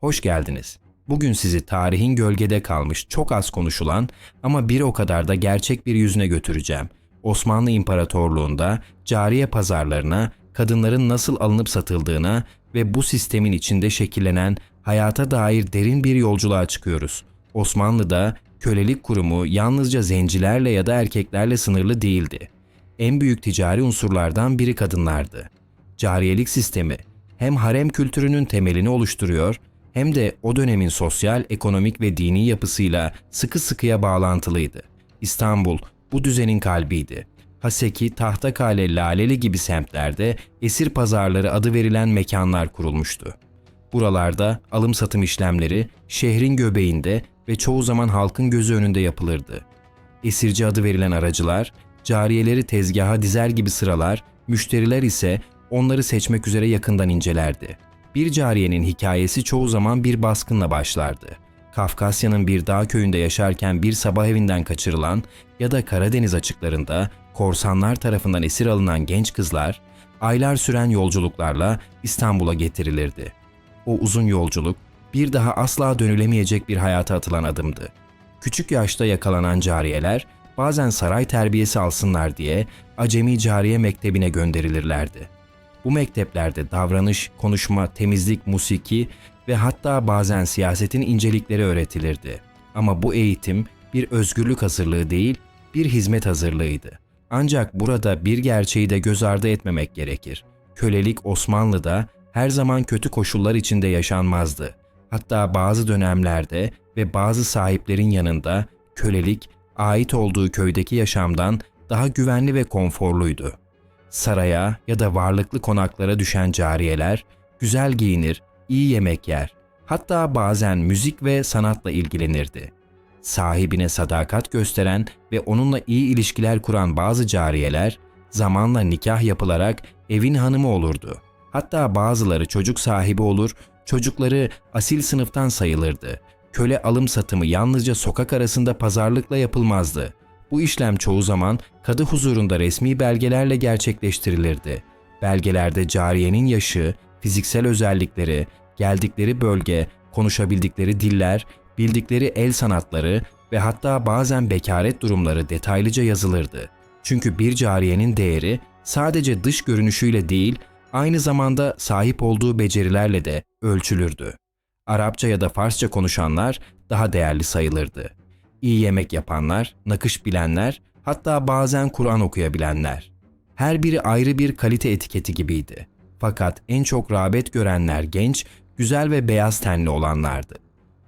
Hoş geldiniz. Bugün sizi tarihin gölgede kalmış çok az konuşulan ama bir o kadar da gerçek bir yüzüne götüreceğim. Osmanlı İmparatorluğu'nda cariye pazarlarına kadınların nasıl alınıp satıldığına ve bu sistemin içinde şekillenen hayata dair derin bir yolculuğa çıkıyoruz. Osmanlı'da kölelik kurumu yalnızca zencilerle ya da erkeklerle sınırlı değildi. En büyük ticari unsurlardan biri kadınlardı. Cariyelik sistemi hem harem kültürünün temelini oluşturuyor hem de o dönemin sosyal, ekonomik ve dini yapısıyla sıkı sıkıya bağlantılıydı. İstanbul bu düzenin kalbiydi. Haseki, Tahtakale, Laleli gibi semtlerde esir pazarları adı verilen mekanlar kurulmuştu. Buralarda alım satım işlemleri şehrin göbeğinde ve çoğu zaman halkın gözü önünde yapılırdı. Esirci adı verilen aracılar, cariyeleri tezgaha dizer gibi sıralar, müşteriler ise onları seçmek üzere yakından incelerdi. Bir cariyenin hikayesi çoğu zaman bir baskınla başlardı. Kafkasya'nın bir dağ köyünde yaşarken bir sabah evinden kaçırılan ya da Karadeniz açıklarında korsanlar tarafından esir alınan genç kızlar, aylar süren yolculuklarla İstanbul'a getirilirdi. O uzun yolculuk bir daha asla dönülemeyecek bir hayata atılan adımdı. Küçük yaşta yakalanan cariyeler bazen saray terbiyesi alsınlar diye Acemi Cariye Mektebi'ne gönderilirlerdi. Bu mekteplerde davranış, konuşma, temizlik, musiki ve hatta bazen siyasetin incelikleri öğretilirdi. Ama bu eğitim bir özgürlük hazırlığı değil, bir hizmet hazırlığıydı. Ancak burada bir gerçeği de göz ardı etmemek gerekir. Kölelik Osmanlı'da her zaman kötü koşullar içinde yaşanmazdı. Hatta bazı dönemlerde ve bazı sahiplerin yanında kölelik ait olduğu köydeki yaşamdan daha güvenli ve konforluydu. Saraya ya da varlıklı konaklara düşen cariyeler güzel giyinir, iyi yemek yer. Hatta bazen müzik ve sanatla ilgilenirdi. Sahibine sadakat gösteren ve onunla iyi ilişkiler kuran bazı cariyeler zamanla nikah yapılarak evin hanımı olurdu. Hatta bazıları çocuk sahibi olur, çocukları asil sınıftan sayılırdı. Köle alım satımı yalnızca sokak arasında pazarlıkla yapılmazdı. Bu işlem çoğu zaman kadı huzurunda resmi belgelerle gerçekleştirilirdi. Belgelerde cariyenin yaşı, fiziksel özellikleri, geldikleri bölge, konuşabildikleri diller, bildikleri el sanatları ve hatta bazen bekaret durumları detaylıca yazılırdı. Çünkü bir cariyenin değeri sadece dış görünüşüyle değil, aynı zamanda sahip olduğu becerilerle de ölçülürdü. Arapça ya da Farsça konuşanlar daha değerli sayılırdı. İyi yemek yapanlar, nakış bilenler, hatta bazen Kur'an okuyabilenler. Her biri ayrı bir kalite etiketi gibiydi. Fakat en çok rağbet görenler genç, güzel ve beyaz tenli olanlardı.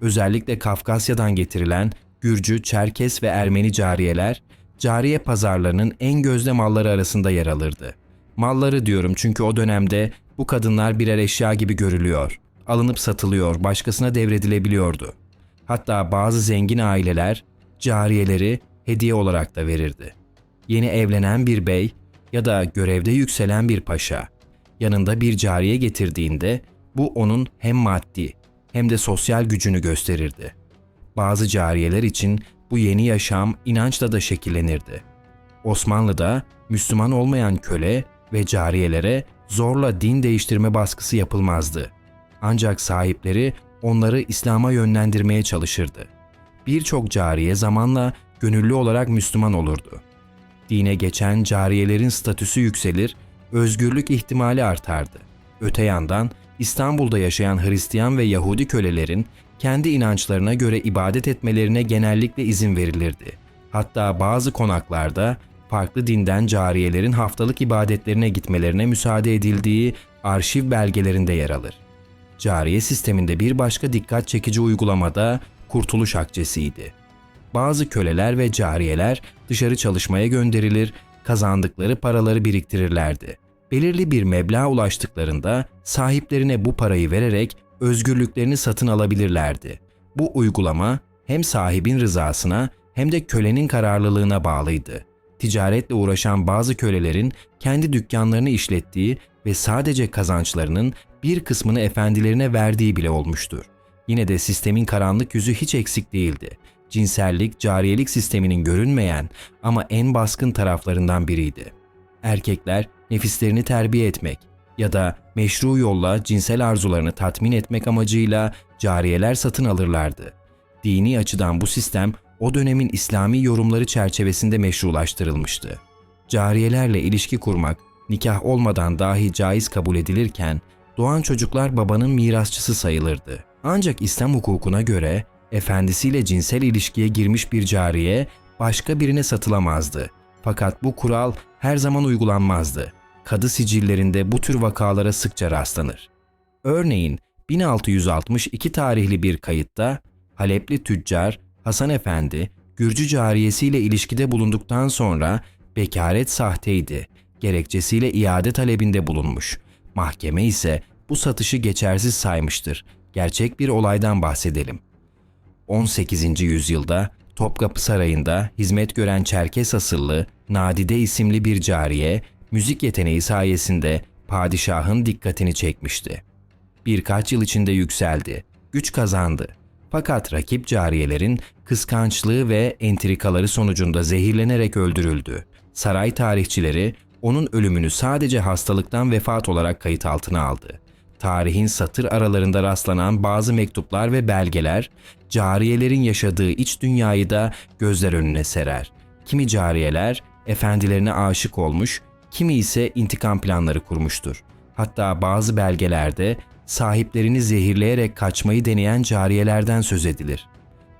Özellikle Kafkasya'dan getirilen Gürcü, Çerkes ve Ermeni cariyeler, cariye pazarlarının en gözde malları arasında yer alırdı. Malları diyorum çünkü o dönemde bu kadınlar birer eşya gibi görülüyor. Alınıp satılıyor, başkasına devredilebiliyordu. Hatta bazı zengin aileler cariyeleri hediye olarak da verirdi. Yeni evlenen bir bey ya da görevde yükselen bir paşa yanında bir cariye getirdiğinde bu onun hem maddi hem de sosyal gücünü gösterirdi. Bazı cariyeler için bu yeni yaşam inançla da şekillenirdi. Osmanlı'da Müslüman olmayan köle ve cariyelere zorla din değiştirme baskısı yapılmazdı. Ancak sahipleri onları İslam'a yönlendirmeye çalışırdı. Birçok cariye zamanla gönüllü olarak Müslüman olurdu. Dine geçen cariyelerin statüsü yükselir, özgürlük ihtimali artardı. Öte yandan İstanbul'da yaşayan Hristiyan ve Yahudi kölelerin kendi inançlarına göre ibadet etmelerine genellikle izin verilirdi. Hatta bazı konaklarda farklı dinden cariyelerin haftalık ibadetlerine gitmelerine müsaade edildiği arşiv belgelerinde yer alır. Cariye sisteminde bir başka dikkat çekici uygulamada kurtuluş akçesiydi. Bazı köleler ve cariyeler dışarı çalışmaya gönderilir, kazandıkları paraları biriktirirlerdi. Belirli bir meblağ ulaştıklarında sahiplerine bu parayı vererek özgürlüklerini satın alabilirlerdi. Bu uygulama hem sahibin rızasına hem de kölenin kararlılığına bağlıydı. Ticaretle uğraşan bazı kölelerin kendi dükkanlarını işlettiği ve sadece kazançlarının bir kısmını efendilerine verdiği bile olmuştur. Yine de sistemin karanlık yüzü hiç eksik değildi. Cinsellik, cariyelik sisteminin görünmeyen ama en baskın taraflarından biriydi. Erkekler nefislerini terbiye etmek, ya da meşru yolla cinsel arzularını tatmin etmek amacıyla cariyeler satın alırlardı. Dini açıdan bu sistem o dönemin İslami yorumları çerçevesinde meşrulaştırılmıştı. Cariyelerle ilişki kurmak nikah olmadan dahi caiz kabul edilirken doğan çocuklar babanın mirasçısı sayılırdı. Ancak İslam hukukuna göre efendisiyle cinsel ilişkiye girmiş bir cariye başka birine satılamazdı. Fakat bu kural her zaman uygulanmazdı. Kadı sicillerinde bu tür vakalara sıkça rastlanır. Örneğin 1662 tarihli bir kayıtta Halepli tüccar Hasan Efendi Gürcü cariyesiyle ilişkide bulunduktan sonra bekaret sahteydi gerekçesiyle iade talebinde bulunmuş. Mahkeme ise bu satışı geçersiz saymıştır. Gerçek bir olaydan bahsedelim. 18. yüzyılda Topkapı Sarayı'nda hizmet gören Çerkes asıllı Nadide isimli bir cariye müzik yeteneği sayesinde padişahın dikkatini çekmişti. Birkaç yıl içinde yükseldi, güç kazandı. Fakat rakip cariyelerin kıskançlığı ve entrikaları sonucunda zehirlenerek öldürüldü. Saray tarihçileri onun ölümünü sadece hastalıktan vefat olarak kayıt altına aldı. Tarihin satır aralarında rastlanan bazı mektuplar ve belgeler, cariyelerin yaşadığı iç dünyayı da gözler önüne serer. Kimi cariyeler efendilerine aşık olmuş, kimi ise intikam planları kurmuştur. Hatta bazı belgelerde sahiplerini zehirleyerek kaçmayı deneyen cariyelerden söz edilir.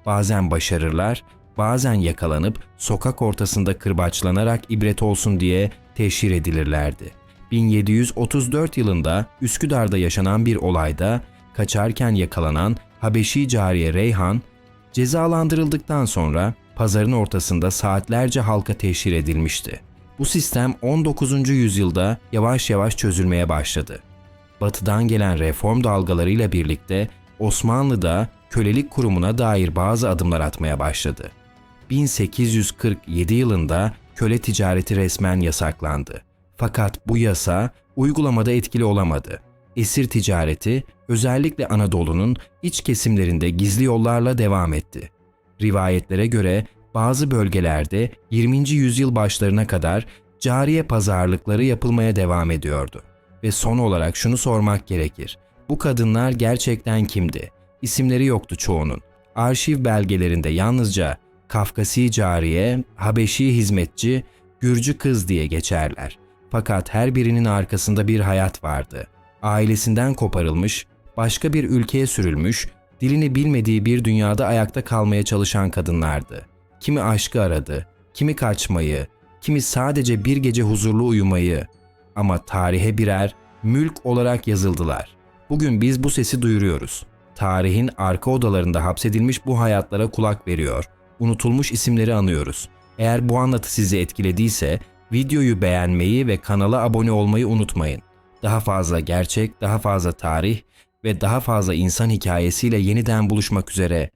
Bazen başarırlar, bazen yakalanıp sokak ortasında kırbaçlanarak ibret olsun diye teşhir edilirlerdi. 1734 yılında Üsküdar'da yaşanan bir olayda kaçarken yakalanan Habeşi cariye Reyhan cezalandırıldıktan sonra pazarın ortasında saatlerce halka teşhir edilmişti. Bu sistem 19. yüzyılda yavaş yavaş çözülmeye başladı. Batıdan gelen reform dalgalarıyla birlikte Osmanlı da kölelik kurumuna dair bazı adımlar atmaya başladı. 1847 yılında köle ticareti resmen yasaklandı. Fakat bu yasa uygulamada etkili olamadı. Esir ticareti özellikle Anadolu'nun iç kesimlerinde gizli yollarla devam etti. Rivayetlere göre bazı bölgelerde 20. yüzyıl başlarına kadar cariye pazarlıkları yapılmaya devam ediyordu. Ve son olarak şunu sormak gerekir. Bu kadınlar gerçekten kimdi? İsimleri yoktu çoğunun. Arşiv belgelerinde yalnızca Kafkasi cariye, Habeşi hizmetçi, Gürcü kız diye geçerler. Fakat her birinin arkasında bir hayat vardı. Ailesinden koparılmış, başka bir ülkeye sürülmüş, dilini bilmediği bir dünyada ayakta kalmaya çalışan kadınlardı. Kimi aşkı aradı, kimi kaçmayı, kimi sadece bir gece huzurlu uyumayı. Ama tarihe birer mülk olarak yazıldılar. Bugün biz bu sesi duyuruyoruz. Tarihin arka odalarında hapsedilmiş bu hayatlara kulak veriyor. Unutulmuş isimleri anıyoruz. Eğer bu anlatı sizi etkilediyse videoyu beğenmeyi ve kanala abone olmayı unutmayın. Daha fazla gerçek, daha fazla tarih ve daha fazla insan hikayesiyle yeniden buluşmak üzere.